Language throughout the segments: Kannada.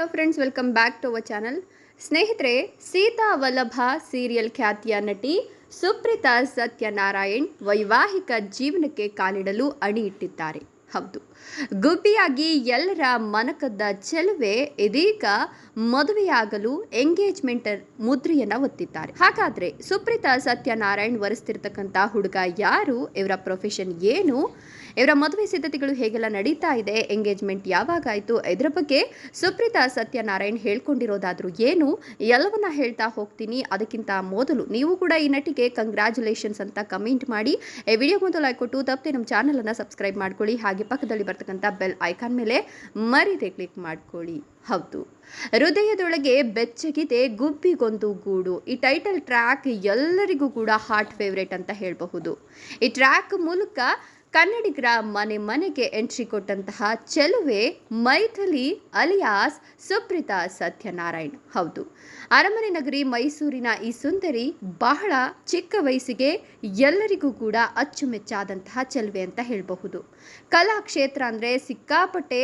Hello friends welcome back to our channel ಸ್ನೇಹಿತರೆ, ಸೀತಾ ವಲ್ಲಭ ಸೀರಿಯಲ್ ಖ್ಯಾತಿಯ ನಟಿ ಸುಪ್ರೀತಾ ಸತ್ಯನಾರಾಯಣ್ ವೈವಾಹಿಕ ಜೀವನಕ್ಕೆ ಕಾಲಿಡಲು ಅಣಿ ಇಟ್ಟಿದ್ದಾರೆ. ಹೌದು. ಗುಬ್ಬಿಯಾಗಿ ಎಲ್ಲರ ಮನಕದ್ದ ಚೆಲುವೆ ಇದೀಗ ಮದುವೆಯಾಗಲು ಎಂಗೇಜ್ಮೆಂಟ್ ಮುದ್ರೆಯನ್ನ ಒತ್ತಿದ್ದಾರೆ. ಹಾಗಾದ್ರೆ ಸುಪ್ರೀತಾ ಸತ್ಯನಾರಾಯಣ್ ವರೆಸ್ತಿರ್ತಕ್ಕಂಥ ಹುಡುಗ ಯಾರು? ಇವರ ಪ್ರೊಫೆಷನ್ ಏನು? ಇವರ ಮದುವೆ ಸಿದ್ಧತೆಗಳು ಹೇಗೆಲ್ಲ ನಡೀತಾ ಇದೆ? ಎಂಗೇಜ್ಮೆಂಟ್ ಯಾವಾಗ ಆಯಿತು? ಇದರ ಬಗ್ಗೆ ಸುಪ್ರೀತಾ ಸತ್ಯನಾರಾಯಣ್ ಹೇಳ್ಕೊಂಡಿರೋದಾದ್ರೂ ಏನು? ಎಲ್ಲವನ್ನ ಹೇಳ್ತಾ ಹೋಗ್ತೀನಿ. ಅದಕ್ಕಿಂತ ಮೊದಲು ನೀವು ಕೂಡ ಈ ನಟಿಗೆ ಕಂಗ್ರ್ಯಾಚುಲೇಷನ್ಸ್ ಅಂತ ಕಮೆಂಟ್ ಮಾಡಿ. ಈ ವಿಡಿಯೋಗೊಂದು ಲೈಕ್ ಕೊಟ್ಟು ತಪ್ಪದೆ ನಮ್ಮ ಚಾನಲನ್ನು ಸಬ್ಸ್ಕ್ರೈಬ್ ಮಾಡ್ಕೊಳ್ಳಿ. ಹಾಗೆ ಪಕ್ಕದಲ್ಲಿ ಬರ್ತಕ್ಕಂಥ ಬೆಲ್ ಐಕಾನ್ ಮೇಲೆ ಮರಿದೆ ಕ್ಲಿಕ್ ಮಾಡ್ಕೊಳ್ಳಿ. ಹೌದು. ಹೃದಯದೊಳಗೆ ಬೆಚ್ಚಗಿದೆ ಗುಬ್ಬಿಗೊಂದು ಗೂಡು. ಈ ಟೈಟಲ್ ಟ್ರ್ಯಾಕ್ ಎಲ್ಲರಿಗೂ ಕೂಡ ಹಾರ್ಟ್ ಫೇವ್ರೇಟ್ ಅಂತ ಹೇಳಬಹುದು. ಈ ಟ್ರ್ಯಾಕ್ ಮೂಲಕ ಕನ್ನಡಿಗರ ಮನೆ ಮನೆಗೆ ಎಂಟ್ರಿ ಕೊಟ್ಟಂತಹ ಚೆಲುವೆ ಮೈಥಲಿ ಅಲಿಯಾಸ್ ಸುಪ್ರಿತಾ ಸತ್ಯನಾರಾಯಣ್. ಹೌದು, ಅರಮನೆ ನಗರಿ ಮೈಸೂರಿನ ಈ ಸುಂದರಿ ಬಹಳ ಚಿಕ್ಕ ವಯಸ್ಸಿಗೆ ಎಲ್ಲರಿಗೂ ಕೂಡ ಅಚ್ಚುಮೆಚ್ಚಾದಂತಹ ಚೆಲುವೆ ಅಂತ ಹೇಳಬಹುದು. ಕಲಾಕ್ಷೇತ್ರ ಅಂದರೆ ಸಿಕ್ಕಾಪಟ್ಟೆ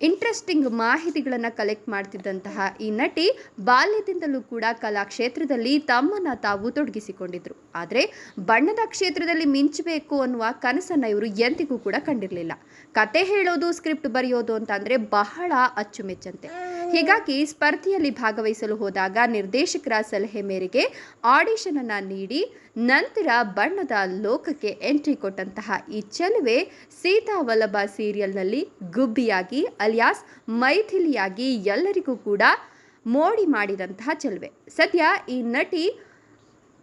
ಇಂಟ್ರೆಸ್ಟಿಂಗ್ ಮಾಹಿತಿಗಳನ್ನು ಕಲೆಕ್ಟ್ ಮಾಡ್ತಿದ್ದಂತಹ ಈ ನಟಿ ಬಾಲ್ಯದಿಂದಲೂ ಕೂಡ ಕಲಾ ಕ್ಷೇತ್ರದಲ್ಲಿ ತಮ್ಮನ್ನು ತಾವು ತೊಡಗಿಸಿಕೊಂಡಿದ್ರು. ಆದರೆ ಬಣ್ಣದ ಕ್ಷೇತ್ರದಲ್ಲಿ ಮಿಂಚಬೇಕು ಅನ್ನುವ ಕನಸನ್ನು ಇವರು ಎಂದಿಗೂ ಕೂಡ ಕಂಡಿರಲಿಲ್ಲ. ಕತೆ ಹೇಳೋದು ಸ್ಕ್ರಿಪ್ಟ್ ಬರೆಯೋದು ಅಂತಂದರೆ ಬಹಳ ಅಚ್ಚುಮೆಚ್ಚಂತೆ. ಹೀಗಾಗಿ ಸ್ಪರ್ಧೆಯಲ್ಲಿ ಭಾಗವಹಿಸಲು ಹೋದಾಗ ನಿರ್ದೇಶಕರ ಸಲಹೆ ಮೇರೆಗೆ ಆಡಿಷನ್ ಅನ್ನ ನೀಡಿ ನಂತರ ಬಣ್ಣದ ಲೋಕಕ್ಕೆ ಎಂಟ್ರಿ ಕೊಟ್ಟಂತಹ ಈ ಚೆಲುವೆ ಸೀತಾ ವಲ್ಲಭ ಸೀರಿಯಲ್ನಲ್ಲಿ ಗುಬ್ಬಿಯಾಗಿ ಅಲಿಯಾಸ್ ಮೈಥಿಲಿಯಾಗಿ ಎಲ್ಲರಿಗೂ ಕೂಡ ಮೋಡಿ ಮಾಡಿದಂತಹ ಚೆಲುವೆ. ಸದ್ಯ ಈ ನಟಿ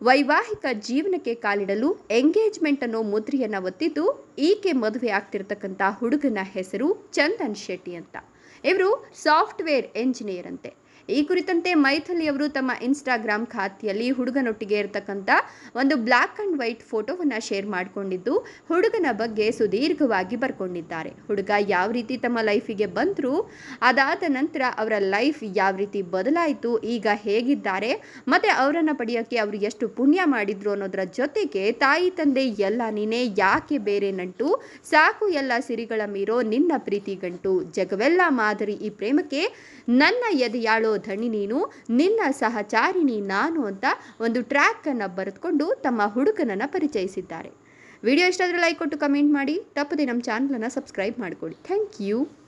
ವೈವಾಹಿಕ ಜೀವನಕ್ಕೆ ಕಾಲಿಡಲು ಎಂಗೇಜ್ಮೆಂಟ್ ಅನ್ನೋ ಮುದ್ರೆಯನ್ನು ಒತ್ತಿದ್ದು ಈಕೆ ಮದುವೆ ಆಗ್ತಿರ್ತಕ್ಕಂಥ ಹುಡುಗನ ಹೆಸರು ಚಂದನ್ ಶೆಟ್ಟಿ ಅಂತ. ಇವರು ಸಾಫ್ಟ್ವೇರ್ ಎಂಜಿನಿಯರ್ ಅಂತೆ. ಈ ಕುರಿತಂತೆ ಮೈಥಲಿ ಅವರು ತಮ್ಮ ಇನ್ಸ್ಟಾಗ್ರಾಮ್ ಖಾತೆಯಲ್ಲಿ ಹುಡುಗನೊಟ್ಟಿಗೆ ಇರತಕ್ಕಂಥ ಒಂದು ಬ್ಲ್ಯಾಕ್ ಆ್ಯಂಡ್ ವೈಟ್ ಫೋಟೋವನ್ನು ಶೇರ್ ಮಾಡಿಕೊಂಡಿದ್ದು, ಹುಡುಗನ ಬಗ್ಗೆ ಸುದೀರ್ಘವಾಗಿ ಬರ್ಕೊಂಡಿದ್ದಾರೆ. ಹುಡುಗ ಯಾವ ರೀತಿ ತಮ್ಮ ಲೈಫಿಗೆ ಬಂದರು, ಅದಾದ ನಂತರ ಅವರ ಲೈಫ್ ಯಾವ ರೀತಿ ಬದಲಾಯಿತು, ಈಗ ಹೇಗಿದ್ದಾರೆ, ಮತ್ತು ಅವರನ್ನು ಪಡೆಯೋಕ್ಕೆ ಅವರು ಎಷ್ಟು ಪುಣ್ಯ ಮಾಡಿದ್ರು ಅನ್ನೋದರ ಜೊತೆಗೆ ತಾಯಿ, ತಂದೆ ಎಲ್ಲ ನೀನೇ ಯಾಕೆ ಬೇರೆ ನಂಟು, ಸಾಕು ಎಲ್ಲ ಸಿರಿಗಳ ಮೀರೋ ನಿನ್ನ ಪ್ರೀತಿ ಗಂಟು, ಜಗವೆಲ್ಲ ಮಾದರಿ ಈ ಪ್ರೇಮಕ್ಕೆ ನನ್ನ ಎದೆಯಾಳೋ ಧಣಿ ನೀನು, ನಿನ್ನ ಸಹಚಾರಿಣಿ ನಾನು ಅಂತ ಒಂದು ಟ್ರ್ಯಾಕ್ ಅನ್ನು ಬರೆದುಕೊಂಡು ತಮ್ಮ ಹುಡುಗನನ್ನು ಪರಿಚಯಿಸಿದ್ದಾರೆ. ವಿಡಿಯೋ ಇಷ್ಟ ಆದರೆ ಲೈಕ್ ಕೊಟ್ಟು ಕಮೆಂಟ್ ಮಾಡಿ. ತಪ್ಪದೆ ನಮ್ಮ ಚಾನಲನ್ನು ಸಬ್ಸ್ಕ್ರೈಬ್ ಮಾಡಿಕೊಳ್ಳಿ. Thank you